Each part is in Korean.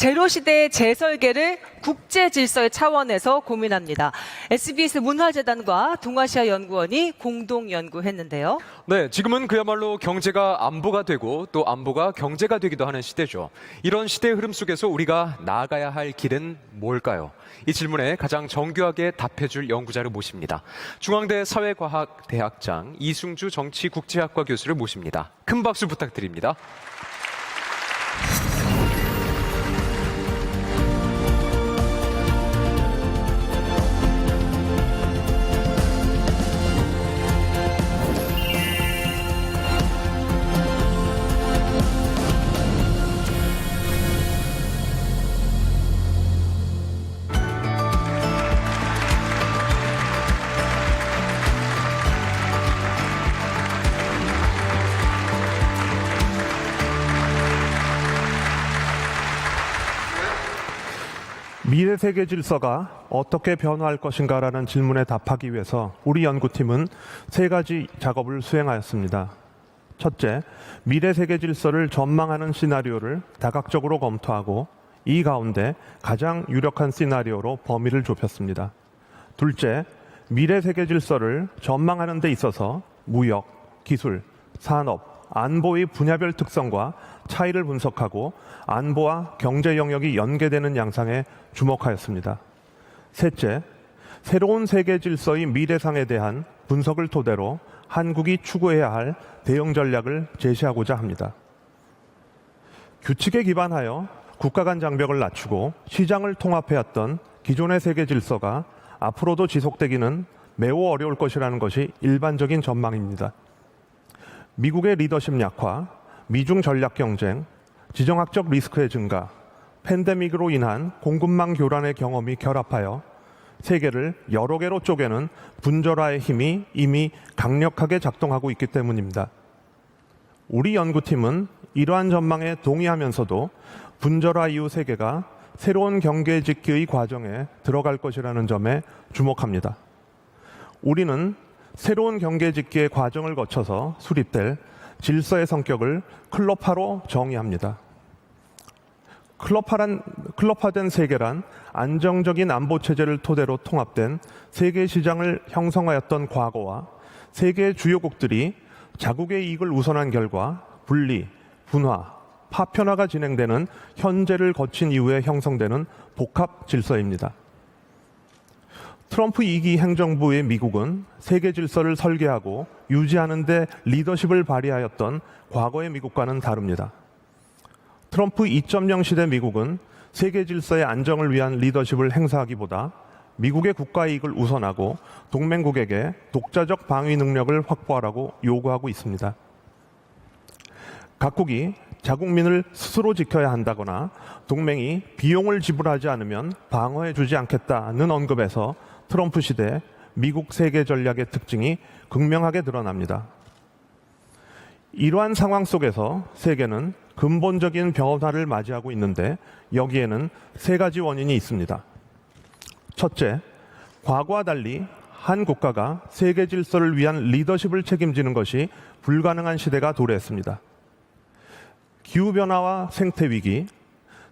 제로 시대의 재설계를 국제 질서의 차원에서 고민합니다. SBS 문화재단과 동아시아 연구원이 공동 연구했는데요. 네, 지금은 그야말로 경제가 안보가 되고 또 안보가 경제가 되기도 하는 시대죠. 이런 시대의 흐름 속에서 우리가 나아가야 할 길은 뭘까요? 이 질문에 가장 정교하게 답해줄 연구자를 모십니다. 중앙대 사회과학대학장 이승주 정치국제학과 교수를 모십니다. 큰 박수 부탁드립니다. 미래 세계 질서가 어떻게 변화할 것인가라는 질문에 답하기 위해서 우리 연구팀은 세 가지 작업을 수행하였습니다. 첫째, 미래 세계 질서를 전망하는 시나리오를 다각적으로 검토하고 이 가운데 가장 유력한 시나리오로 범위를 좁혔습니다. 둘째, 미래 세계 질서를 전망하는 데 있어서 무역, 기술, 산업, 안보의 분야별 특성과 차이를 분석하고 안보와 경제 영역이 연계되는 양상에 주목하였습니다. 셋째, 새로운 세계 질서의 미래상에 대한 분석을 토대로 한국이 추구해야 할 대응 전략을 제시하고자 합니다. 규칙에 기반하여 국가 간 장벽을 낮추고 시장을 통합해왔던 기존의 세계 질서가 앞으로도 지속되기는 매우 어려울 것이라는 것이 일반적인 전망입니다. 미국의 리더십 약화, 미중 전략 경쟁, 지정학적 리스크의 증가, 팬데믹으로 인한 공급망 교란의 경험이 결합하여 세계를 여러 개로 쪼개는 분절화의 힘이 이미 강력하게 작동하고 있기 때문입니다. 우리 연구팀은 이러한 전망에 동의하면서도 분절화 이후 세계가 새로운 경계 짓기의 과정에 들어갈 것이라는 점에 주목합니다. 우리는 새로운 경계 짓기의 과정을 거쳐서 수립될 질서의 성격을 클럽화로 정의합니다. 클럽화란, 클럽화된 세계란 안정적인 안보 체제를 토대로 통합된 세계 시장을 형성하였던 과거와 세계 주요국들이 자국의 이익을 우선한 결과 분리, 분화, 파편화가 진행되는 현재를 거친 이후에 형성되는 복합 질서입니다. 트럼프 2기 행정부의 미국은 세계 질서를 설계하고 유지하는 데 리더십을 발휘하였던 과거의 미국과는 다릅니다. 트럼프 2.0 시대 미국은 세계 질서의 안정을 위한 리더십을 행사하기보다 미국의 국가 이익을 우선하고 동맹국에게 독자적 방위 능력을 확보하라고 요구하고 있습니다. 각국이 자국민을 스스로 지켜야 한다거나 동맹이 비용을 지불하지 않으면 방어해 주지 않겠다는 언급에서 트럼프 시대 미국 세계 전략의 특징이 극명하게 드러납니다. 이러한 상황 속에서 세계는 근본적인 변화를 맞이하고 있는데 여기에는 세 가지 원인이 있습니다. 첫째, 과거와 달리 한 국가가 세계 질서를 위한 리더십을 책임지는 것이 불가능한 시대가 도래했습니다. 기후변화와 생태위기,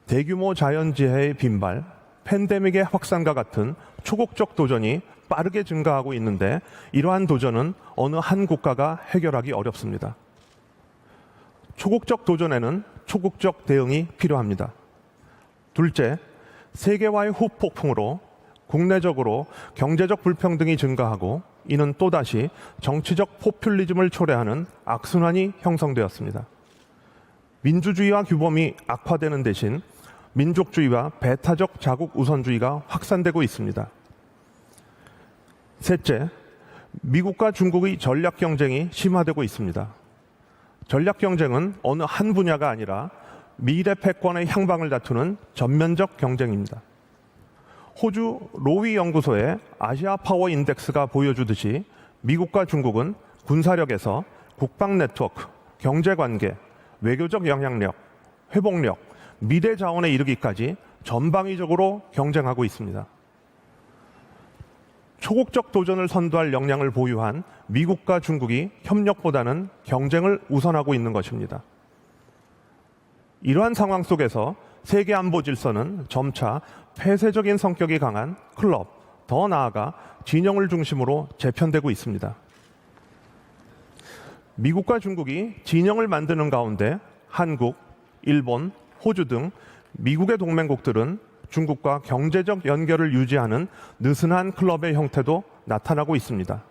대규모 자연재해의 빈발, 팬데믹의 확산과 같은 초국적 도전이 빠르게 증가하고 있는데 이러한 도전은 어느 한 국가가 해결하기 어렵습니다. 초국적 도전에는 초국적 대응이 필요합니다. 둘째, 세계화의 후폭풍으로 국내적으로 경제적 불평등이 증가하고 이는 또다시 정치적 포퓰리즘을 초래하는 악순환이 형성되었습니다. 민주주의와 규범이 악화되는 대신 민족주의와 배타적 자국 우선주의가 확산되고 있습니다. 셋째, 미국과 중국의 전략 경쟁이 심화되고 있습니다. 전략 경쟁은 어느 한 분야가 아니라 미래 패권의 향방을 다투는 전면적 경쟁입니다. 호주 로위 연구소의 아시아 파워 인덱스가 보여주듯이 미국과 중국은 군사력에서 국방 네트워크, 경제 관계, 외교적 영향력, 회복력, 미래 자원에 이르기까지 전방위적으로 경쟁하고 있습니다. 초국적 도전을 선도할 역량을 보유한 미국과 중국이 협력보다는 경쟁을 우선하고 있는 것입니다. 이러한 상황 속에서 세계 안보 질서는 점차 폐쇄적인 성격이 강한 클럽, 더 나아가 진영을 중심으로 재편되고 있습니다. 미국과 중국이 진영을 만드는 가운데 한국, 일본, 호주 등 미국의 동맹국들은 중국과 경제적 연결을 유지하는 느슨한 클럽의 형태도 나타나고 있습니다.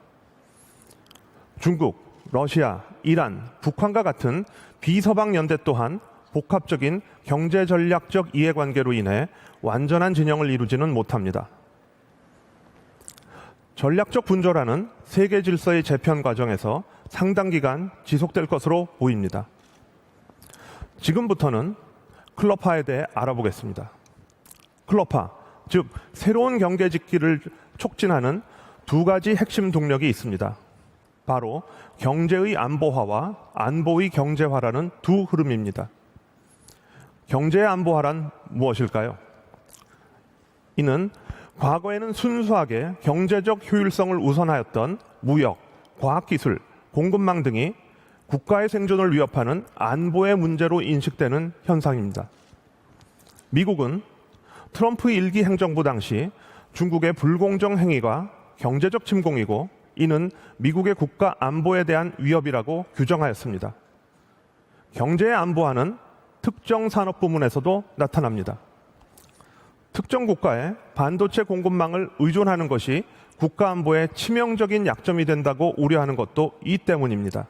중국, 러시아, 이란, 북한과 같은 비서방 연대 또한 복합적인 경제 전략적 이해관계로 인해 완전한 진영을 이루지는 못합니다. 전략적 분조라는 세계 질서의 재편 과정에서 상당 기간 지속될 것으로 보입니다. 지금부터는 클럽화에 대해 알아보겠습니다. 클럽화, 즉 새로운 경계 짓기를 촉진하는 두 가지 핵심 동력이 있습니다. 바로 경제의 안보화와 안보의 경제화라는 두 흐름입니다. 경제의 안보화란 무엇일까요? 이는 과거에는 순수하게 경제적 효율성을 우선하였던 무역, 과학기술, 공급망 등이 국가의 생존을 위협하는 안보의 문제로 인식되는 현상입니다. 미국은 트럼프 일기 행정부 당시 중국의 불공정 행위가 경제적 침공이고 이는 미국의 국가 안보에 대한 위협이라고 규정하였습니다. 경제의 안보화는 특정 산업 부문에서도 나타납니다. 특정 국가의 반도체 공급망을 의존하는 것이 국가 안보에 치명적인 약점이 된다고 우려하는 것도 이 때문입니다.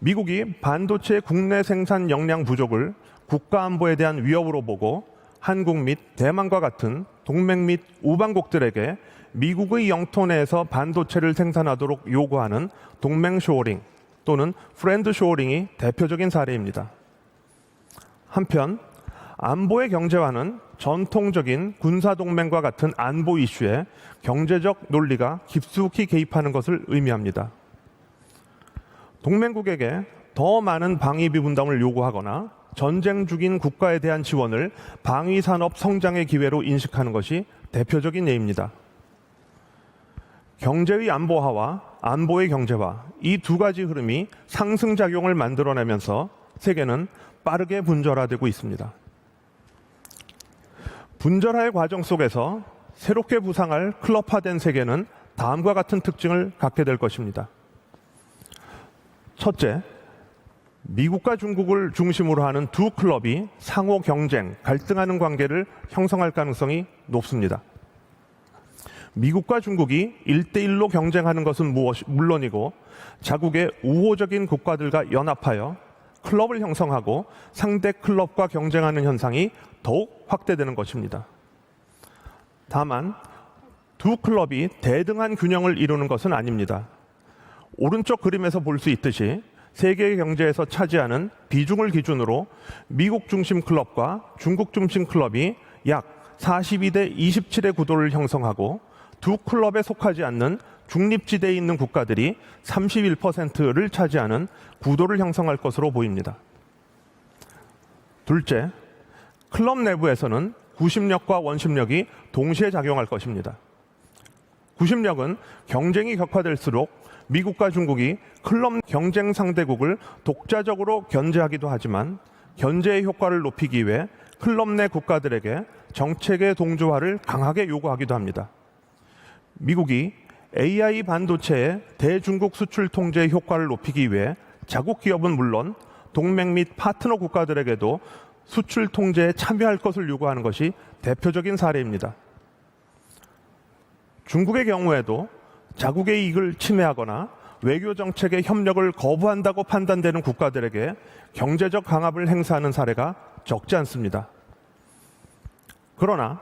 미국이 반도체 국내 생산 역량 부족을 국가 안보에 대한 위협으로 보고 한국 및 대만과 같은 동맹 및 우방국들에게 미국의 영토 내에서 반도체를 생산하도록 요구하는 동맹 쇼어링 또는 프렌드 쇼어링이 대표적인 사례입니다. 한편 안보의 경제화는 전통적인 군사 동맹과 같은 안보 이슈에 경제적 논리가 깊숙이 개입하는 것을 의미합니다. 동맹국에게 더 많은 방위비 분담을 요구하거나 전쟁 중인 국가에 대한 지원을 방위산업 성장의 기회로 인식하는 것이 대표적인 예입니다. 경제의 안보화와 안보의 경제화 이 두 가지 흐름이 상승작용을 만들어내면서 세계는 빠르게 분절화되고 있습니다. 분절화의 과정 속에서 새롭게 부상할 클럽화된 세계는 다음과 같은 특징을 갖게 될 것입니다. 첫째, 미국과 중국을 중심으로 하는 두 클럽이 상호 경쟁, 갈등하는 관계를 형성할 가능성이 높습니다. 미국과 중국이 일대일로 경쟁하는 것은 무엇, 물론이고 자국의 우호적인 국가들과 연합하여 클럽을 형성하고 상대 클럽과 경쟁하는 현상이 더욱 확대되는 것입니다. 다만 두 클럽이 대등한 균형을 이루는 것은 아닙니다. 오른쪽 그림에서 볼 수 있듯이 세계 경제에서 차지하는 비중을 기준으로 미국 중심 클럽과 중국 중심 클럽이 약 42대 27의 구도를 형성하고 두 클럽에 속하지 않는 중립지대에 있는 국가들이 31%를 차지하는 구도를 형성할 것으로 보입니다. 둘째, 클럽 내부에서는 구심력과 원심력이 동시에 작용할 것입니다. 구심력은 경쟁이 격화될수록 미국과 중국이 클럽 경쟁 상대국을 독자적으로 견제하기도 하지만 견제의 효과를 높이기 위해 클럽 내 국가들에게 정책의 동조화를 강하게 요구하기도 합니다. 미국이 AI 반도체의 대중국 수출 통제 효과를 높이기 위해 자국 기업은 물론 동맹 및 파트너 국가들에게도 수출 통제에 참여할 것을 요구하는 것이 대표적인 사례입니다. 중국의 경우에도 자국의 이익을 침해하거나 외교 정책의 협력을 거부한다고 판단되는 국가들에게 경제적 강압을 행사하는 사례가 적지 않습니다. 그러나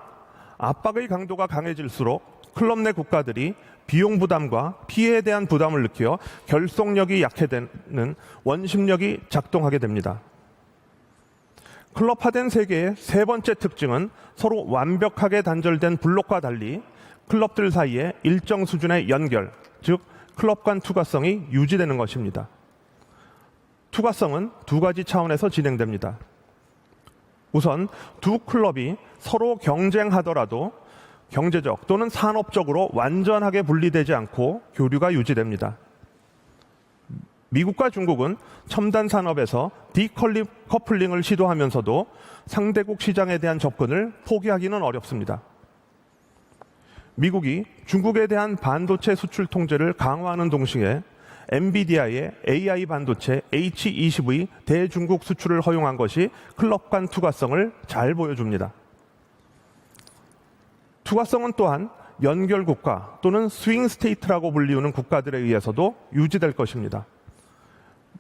압박의 강도가 강해질수록 클럽 내 국가들이 비용 부담과 피해에 대한 부담을 느끼어 결속력이 약해되는 원심력이 작동하게 됩니다. 클럽화된 세계의 세 번째 특징은 서로 완벽하게 단절된 블록과 달리 클럽들 사이에 일정 수준의 연결, 즉 클럽 간 투과성이 유지되는 것입니다. 투과성은 두 가지 차원에서 진행됩니다. 우선 두 클럽이 서로 경쟁하더라도 경제적 또는 산업적으로 완전하게 분리되지 않고 교류가 유지됩니다. 미국과 중국은 첨단 산업에서 디커플링을 시도하면서도 상대국 시장에 대한 접근을 포기하기는 어렵습니다. 미국이 중국에 대한 반도체 수출 통제를 강화하는 동시에 엔비디아의 AI 반도체 H20의 대중국 수출을 허용한 것이 클럽 간 투과성을 잘 보여줍니다. 투과성은 또한 연결 국가 또는 스윙 스테이트라고 불리우는 국가들에 의해서도 유지될 것입니다.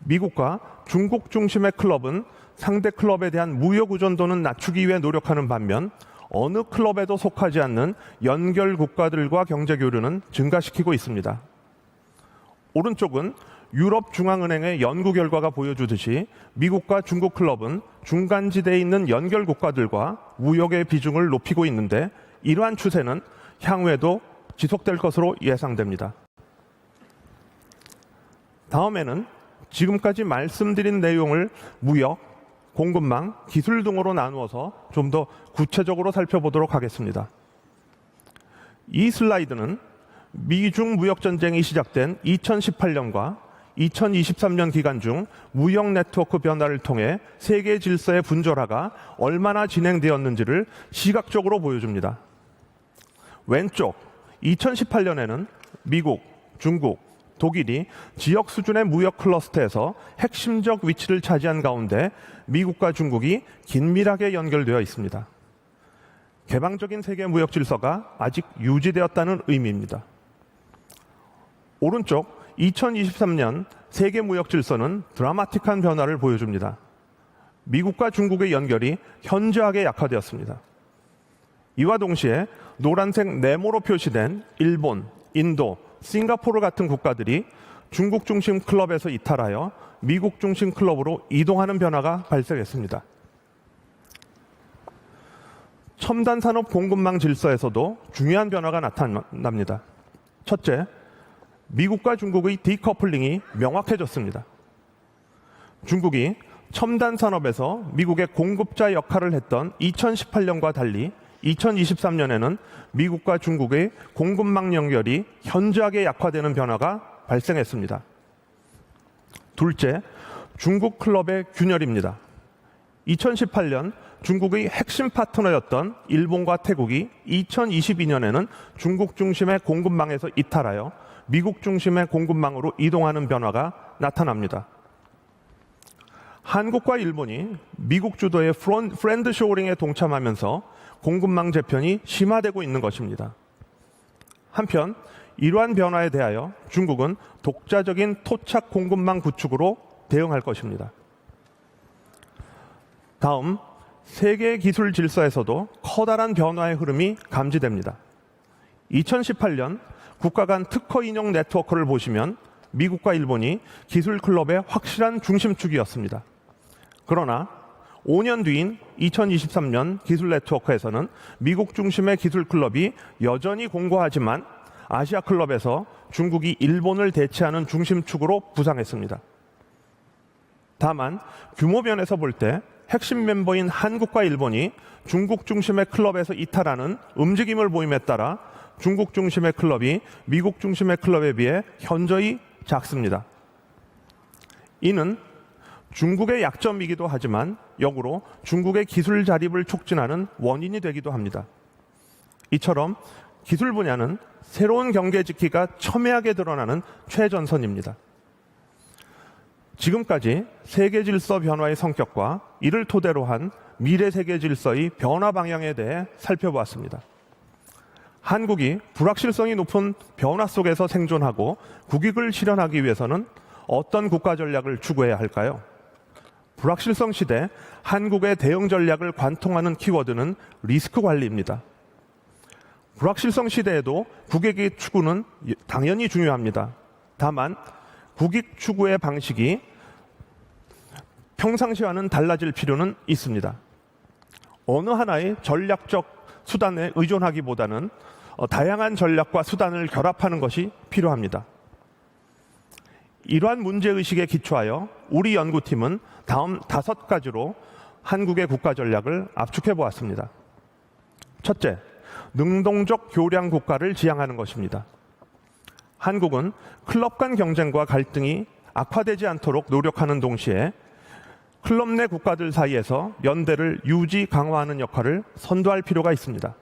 미국과 중국 중심의 클럽은 상대 클럽에 대한 무역 의존도는 낮추기 위해 노력하는 반면 어느 클럽에도 속하지 않는 연결 국가들과 경제 교류는 증가시키고 있습니다. 오른쪽은 유럽 중앙은행의 연구 결과가 보여주듯이 미국과 중국 클럽은 중간지대에 있는 연결 국가들과 무역의 비중을 높이고 있는데 이러한 추세는 향후에도 지속될 것으로 예상됩니다. 다음에는 지금까지 말씀드린 내용을 무역, 공급망, 기술 등으로 나누어서 좀 더 구체적으로 살펴보도록 하겠습니다. 이 슬라이드는 미중 무역 전쟁이 시작된 2018년과 2023년 기간 중 무역 네트워크 변화를 통해 세계 질서의 분절화가 얼마나 진행되었는지를 시각적으로 보여줍니다. 왼쪽 2018년에는 미국, 중국, 독일이 지역 수준의 무역 클러스터에서 핵심적 위치를 차지한 가운데 미국과 중국이 긴밀하게 연결되어 있습니다. 개방적인 세계 무역 질서가 아직 유지되었다는 의미입니다. 오른쪽 2023년 세계 무역 질서는 드라마틱한 변화를 보여줍니다. 미국과 중국의 연결이 현저하게 약화되었습니다. 이와 동시에 노란색 네모로 표시된 일본, 인도, 싱가포르 같은 국가들이 중국 중심 클럽에서 이탈하여 미국 중심 클럽으로 이동하는 변화가 발생했습니다. 첨단 산업 공급망 질서에서도 중요한 변화가 나타납니다. 첫째, 미국과 중국의 디커플링이 명확해졌습니다. 중국이 첨단 산업에서 미국의 공급자 역할을 했던 2018년과 달리 2023년에는 미국과 중국의 공급망 연결이 현저하게 약화되는 변화가 발생했습니다. 둘째, 중국 클럽의 균열입니다. 2018년 중국의 핵심 파트너였던 일본과 태국이 2022년에는 중국 중심의 공급망에서 이탈하여 미국 중심의 공급망으로 이동하는 변화가 나타납니다. 한국과 일본이 미국 주도의 프렌드 쇼링에 동참하면서 공급망 재편이 심화되고 있는 것입니다. 한편 이러한 변화에 대하여 중국은 독자적인 토착 공급망 구축으로 대응할 것입니다. 다음 세계 기술 질서에서도 커다란 변화의 흐름이 감지됩니다. 2018년 국가 간 특허 인용 네트워크를 보시면 미국과 일본이 기술 클럽의 확실한 중심축이었습니다. 그러나 5년 뒤인 2023년 기술 네트워크에서는 미국 중심의 기술 클럽이 여전히 공고하지만 아시아 클럽에서 중국이 일본을 대체하는 중심축으로 부상했습니다. 다만 규모 면에서 볼 때 핵심 멤버인 한국과 일본이 중국 중심의 클럽에서 이탈하는 움직임을 보임에 따라 중국 중심의 클럽이 미국 중심의 클럽에 비해 현저히 작습니다. 이는 중국의 약점이기도 하지만 역으로 중국의 기술 자립을 촉진하는 원인이 되기도 합니다. 이처럼 기술 분야는 새로운 경계 지키가 첨예하게 드러나는 최전선입니다. 지금까지 세계 질서 변화의 성격과 이를 토대로 한 미래 세계 질서의 변화 방향에 대해 살펴보았습니다. 한국이 불확실성이 높은 변화 속에서 생존하고 국익을 실현하기 위해서는 어떤 국가 전략을 추구해야 할까요? 불확실성 시대 한국의 대응 전략을 관통하는 키워드는 리스크 관리입니다. 불확실성 시대에도 국익의 추구는 당연히 중요합니다. 다만 국익 추구의 방식이 평상시와는 달라질 필요는 있습니다. 어느 하나의 전략적 수단에 의존하기보다는 어, 다양한 전략과 수단을 결합하는 것이 필요합니다. 이러한 문제의식에 기초하여 우리 연구팀은 다음 다섯 가지로 한국의 국가 전략을 압축해 보았습니다. 첫째, 능동적 교량 국가를 지향하는 것입니다. 한국은 클럽 간 경쟁과 갈등이 악화되지 않도록 노력하는 동시에 클럽 내 국가들 사이에서 연대를 유지 강화하는 역할을 선도할 필요가 있습니다.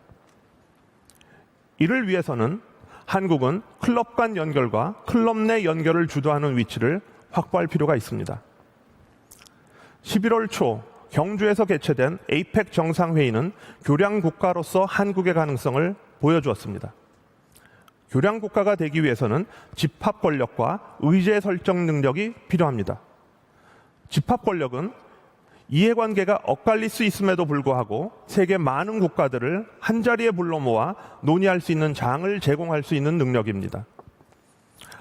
이를 위해서는 한국은 클럽 간 연결과 클럽 내 연결을 주도하는 위치를 확보할 필요가 있습니다. 11월 초 경주에서 개최된 에이펙 정상회의는 교량 국가로서 한국의 가능성을 보여주었습니다. 교량 국가가 되기 위해서는 집합 권력과 의제 설정 능력이 필요합니다. 집합 권력은 이해관계가 엇갈릴 수 있음에도 불구하고 세계 많은 국가들을 한자리에 불러 모아 논의할 수 있는 장을 제공할 수 있는 능력입니다.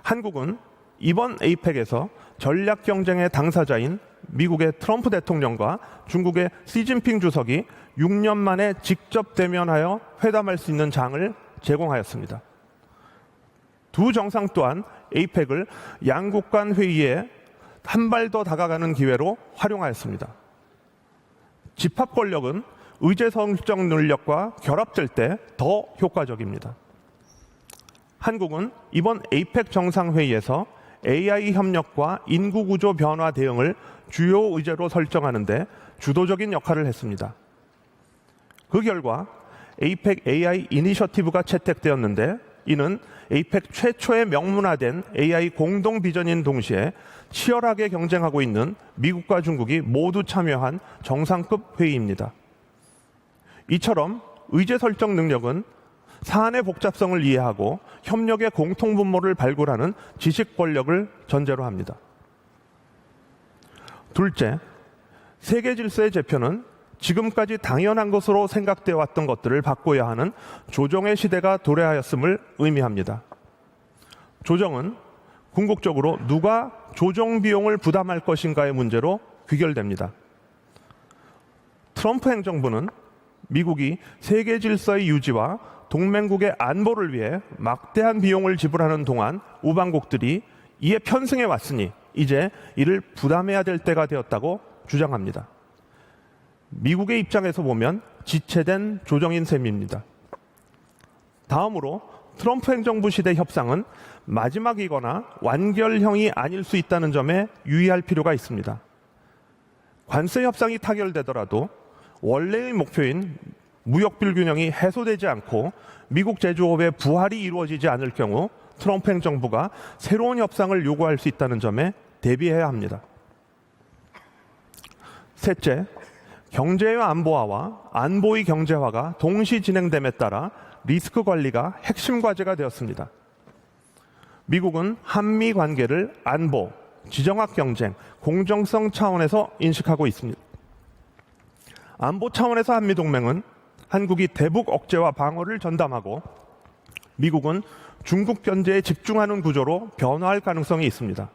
한국은 이번 에이펙에서 전략 경쟁의 당사자인 미국의 트럼프 대통령과 중국의 시진핑 주석이 6년 만에 직접 대면하여 회담할 수 있는 장을 제공하였습니다. 두 정상 또한 에이펙을 양국 간 회의에 한 발 더 다가가는 기회로 활용하였습니다. 집합 권력은 의제 설정 능력과 결합될 때 더 효과적입니다. 한국은 이번 에이펙 정상회의에서 AI 협력과 인구 구조 변화 대응을 주요 의제로 설정하는데 주도적인 역할을 했습니다. 그 결과 에이펙 AI 이니셔티브가 채택되었는데 이는 에이펙 최초의 명문화된 AI 공동 비전인 동시에 치열하게 경쟁하고 있는 미국과 중국이 모두 참여한 정상급 회의입니다. 이처럼 의제 설정 능력은 사안의 복잡성을 이해하고 협력의 공통 분모를 발굴하는 지식 권력을 전제로 합니다. 둘째, 세계 질서의 재편은 지금까지 당연한 것으로 생각되어 왔던 것들을 바꿔야 하는 조정의 시대가 도래하였음을 의미합니다. 조정은 궁극적으로 누가 조정 비용을 부담할 것인가의 문제로 귀결됩니다. 트럼프 행정부는 미국이 세계 질서의 유지와 동맹국의 안보를 위해 막대한 비용을 지불하는 동안 우방국들이 이에 편승해 왔으니 이제 이를 부담해야 될 때가 되었다고 주장합니다. 미국의 입장에서 보면 지체된 조정인 셈입니다. 다음으로 트럼프 행정부 시대 협상은 마지막이거나 완결형이 아닐 수 있다는 점에 유의할 필요가 있습니다. 관세 협상이 타결되더라도 원래의 목표인 무역 불균형이 해소되지 않고 미국 제조업의 부활이 이루어지지 않을 경우 트럼프 행정부가 새로운 협상을 요구할 수 있다는 점에 대비해야 합니다. 셋째, 경제의 안보화와 안보의 경제화가 동시 진행됨에 따라 리스크 관리가 핵심 과제가 되었습니다. 미국은 한미 관계를 안보, 지정학 경쟁, 공정성 차원에서 인식하고 있습니다. 안보 차원에서 한미 동맹은 한국이 대북 억제와 방어를 전담하고 미국은 중국 견제에 집중하는 구조로 변화할 가능성이 있습니다.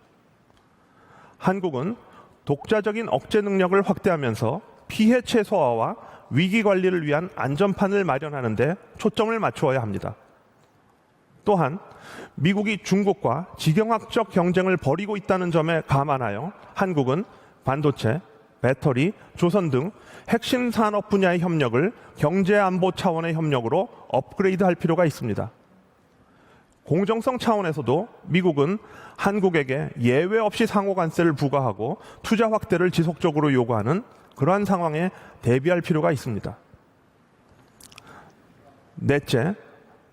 한국은 독자적인 억제 능력을 확대하면서 피해 최소화와 위기 관리를 위한 안전판을 마련하는데 초점을 맞추어야 합니다. 또한 미국이 중국과 지경학적 경쟁을 벌이고 있다는 점에 감안하여 한국은 반도체, 배터리, 조선 등 핵심 산업 분야의 협력을 경제 안보 차원의 협력으로 업그레이드할 필요가 있습니다. 공정성 차원에서도 미국은 한국에게 예외 없이 상호 관세를 부과하고 투자 확대를 지속적으로 요구하는 그러한 상황에 대비할 필요가 있습니다. 넷째,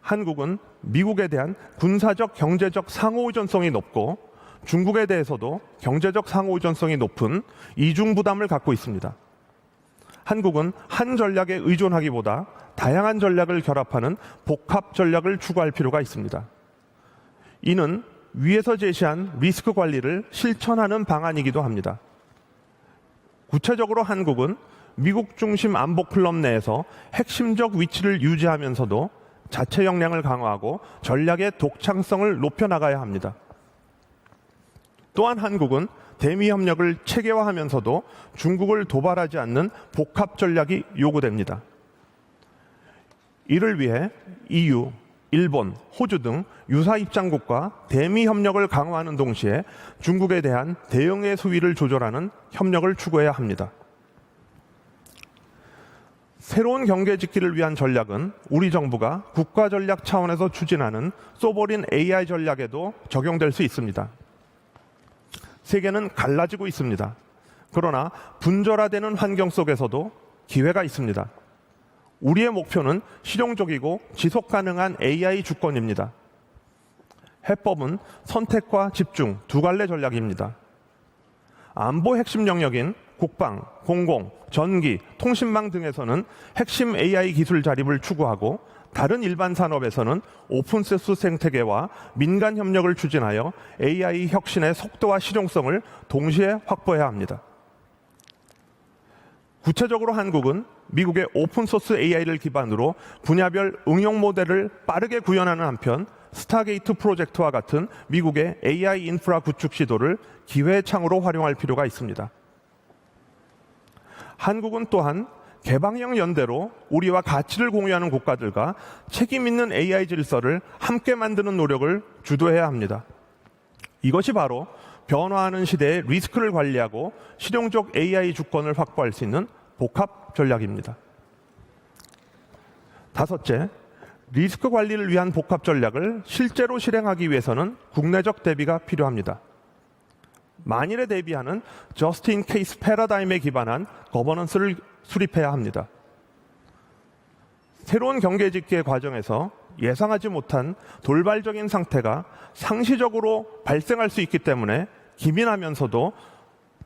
한국은 미국에 대한 군사적 경제적 상호 의존성이 높고 중국에 대해서도 경제적 상호 의존성이 높은 이중 부담을 갖고 있습니다. 한국은 한 전략에 의존하기보다 다양한 전략을 결합하는 복합 전략을 추구할 필요가 있습니다. 이는 위에서 제시한 리스크 관리를 실천하는 방안이기도 합니다. 구체적으로 한국은 미국 중심 안보 클럽 내에서 핵심적 위치를 유지하면서도 자체 역량을 강화하고 전략의 독창성을 높여나가야 합니다. 또한 한국은 대미 협력을 체계화하면서도 중국을 도발하지 않는 복합 전략이 요구됩니다. 이를 위해 EU, 일본, 호주 등 유사 입장국과 대미 협력을 강화하는 동시에 중국에 대한 대응의 수위를 조절하는 협력을 추구해야 합니다. 새로운 경계 짓기를 위한 전략은 우리 정부가 국가 전략 차원에서 추진하는 소버린 AI 전략에도 적용될 수 있습니다. 세계는 갈라지고 있습니다. 그러나 분절화되는 환경 속에서도 기회가 있습니다. 우리의 목표는 실용적이고 지속 가능한 AI 주권입니다. 해법은 선택과 집중 두 갈래 전략입니다. 안보 핵심 영역인 국방, 공공, 전기, 통신망 등에서는 핵심 AI 기술 자립을 추구하고 다른 일반 산업에서는 오픈소스 생태계와 민간 협력을 추진하여 AI 혁신의 속도와 실용성을 동시에 확보해야 합니다. 구체적으로 한국은 미국의 오픈소스 AI를 기반으로 분야별 응용 모델을 빠르게 구현하는 한편 스타게이트 프로젝트와 같은 미국의 AI 인프라 구축 시도를 기회창으로 활용할 필요가 있습니다. 한국은 또한 개방형 연대로 우리와 가치를 공유하는 국가들과 책임 있는 AI 질서를 함께 만드는 노력을 주도해야 합니다. 이것이 바로 변화하는 시대의 리스크를 관리하고 실용적 AI 주권을 확보할 수 있는 복합 전략입니다. 다섯째, 리스크 관리를 위한 복합 전략을 실제로 실행하기 위해서는 국내적 대비가 필요합니다. 만일에 대비하는 저스트 인 케이스 패러다임에 기반한 거버넌스를 수립해야 합니다. 새로운 경계 집계 과정에서 예상하지 못한 돌발적인 상태가 상시적으로 발생할 수 있기 때문에 기민하면서도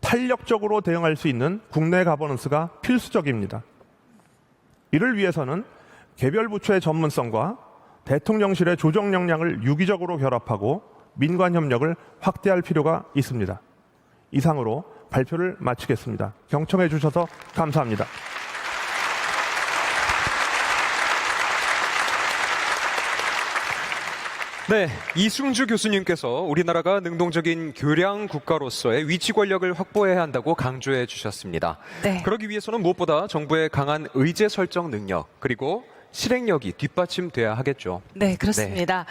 탄력적으로 대응할 수 있는 국내 가버넌스가 필수적입니다. 이를 위해서는 개별 부처의 전문성과 대통령실의 조정 역량을 유기적으로 결합하고 민관 협력을 확대할 필요가 있습니다. 이상으로 발표를 마치겠습니다. 경청해 주셔서 감사합니다. 네, 이승주 교수님께서 우리나라가 능동적인 교량 국가로서의 위치 권력을 확보해야 한다고 강조해 주셨습니다. 네. 그러기 위해서는 무엇보다 정부의 강한 의제 설정 능력 그리고 실행력이 뒷받침돼야 하겠죠. 네, 그렇습니다.